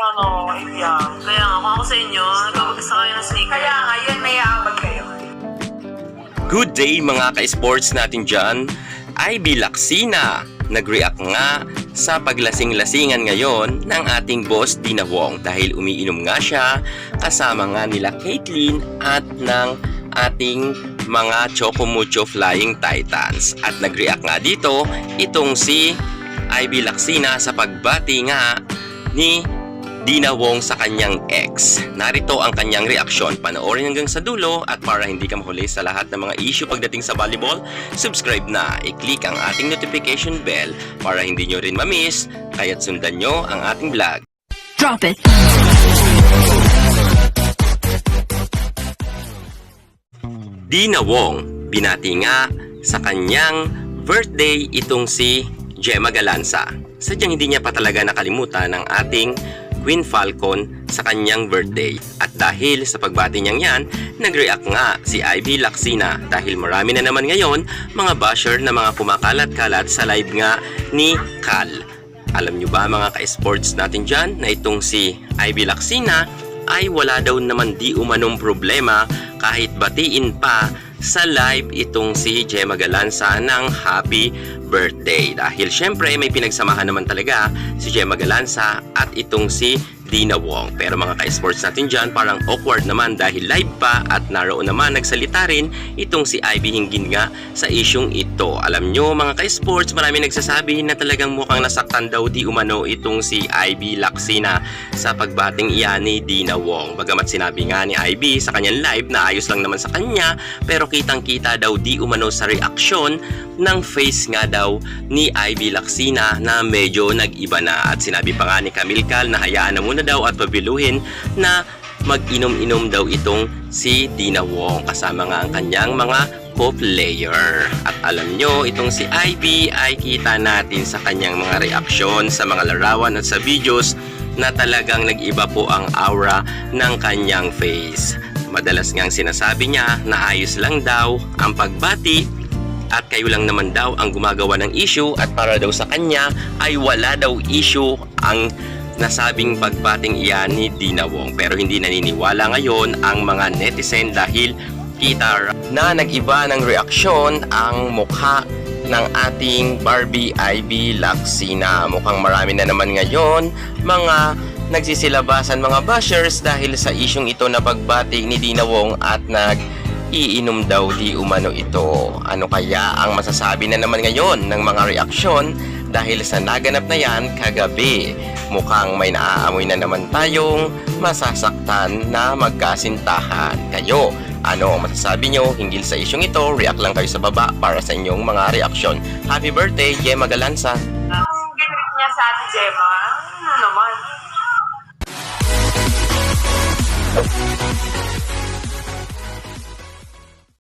ano, Ibiang. Kaya nga, kung ako sa inyo, nagpapagsa kayo ng sneaker. Kaya nga, yun, may aabag kayo. Good day mga ka-sports natin dyan. Ivy Laksina nag-react nga sa paglasing-lasingan ngayon ng ating boss Dina Wong dahil umiinom nga siya kasama nga nila Caitlyn at ng ating mga Chocomucho Flying Titans. At nag-react nga dito itong si Ivy Laksina sa pagbati nga ni Dina Wong sa kanyang ex. Narito ang kanyang reaksyon. Panoorin hanggang sa dulo at para hindi ka mahuli sa lahat ng mga issue pagdating sa volleyball, subscribe na. I-click ang ating notification bell para hindi nyo rin mamiss. Kaya't sundan nyo ang ating vlog. Drop it. Dina Wong, binati nga sa kanyang birthday itong si Gemma Galanza. Sadyang hindi niya pa talaga nakalimutan ang ating Queen Falcon sa kanyang birthday. At dahil sa pagbati niyang yan, nag-react nga si Ivy Laksina dahil marami na naman ngayon mga basher na mga kumakalat-kalat sa live nga ni Cal. Alam nyo ba mga ka-sports natin dyan na itong si Ivy Laksina ay wala daw naman di umanong problema kahit batiin pa sa live itong si Gemma Galanza ng happy birthday. Dahil syempre may pinagsamahan naman talaga si Gemma Galanza at itong si Dina Wong. Pero mga ka-sports natin dyan, parang awkward naman dahil live pa at naroon naman nagsalita rin itong si Ivy Hingin nga sa isyong ito. Alam nyo mga ka-sports, marami nagsasabi na talagang mukhang nasaktan daw di umano itong si Ivy Laksina sa pagbating iyan ni Dina Wong. Bagamat sinabi nga ni Ivy sa kanyang live na ayos lang naman sa kanya, pero kitang kita daw di umano sa reaksyon ng face nga daw ni Ivy Laksina na medyo nag-iba na. At sinabi pa nga ni Camille Cal na hayaan na muna daw at pabiluhin na mag-inom-inom daw itong si Dina Wong kasama nga ang kanyang mga co-player. At alam nyo, itong si Ivy ay kita natin sa kanyang mga reaksyon sa mga larawan at sa videos na talagang nag-iba po ang aura ng kanyang face. Madalas ngang sinasabi niya na ayos lang daw ang pagbati at kayo lang naman daw ang gumagawa ng issue at para daw sa kanya ay wala daw issue ang nasabing pagbating iyan ni Dina Wong pero hindi naniniwala ngayon ang mga netizen dahil kita na nag-iba ng reaksyon ang mukha ng ating Barbie Ivy Laksina. Mukhang marami na naman ngayon mga nagsisilabasan mga bashers dahil sa isyong ito na pagbati ni Dina Wong at nag iinom daw di umano ito. Ano kaya ang masasabi na naman ngayon ng mga reaksyon dahil sa naganap na yan kagabi? Mukhang may naaamoy na naman tayong masasaktan na magkasintahan. Kayo, ano ang masasabi nyo hinggil sa isyong ito? React lang kayo sa baba para sa inyong mga reaksyon. Happy birthday, Gemma Galanza! Ang ginrit niya sa ate Gemma, ano naman?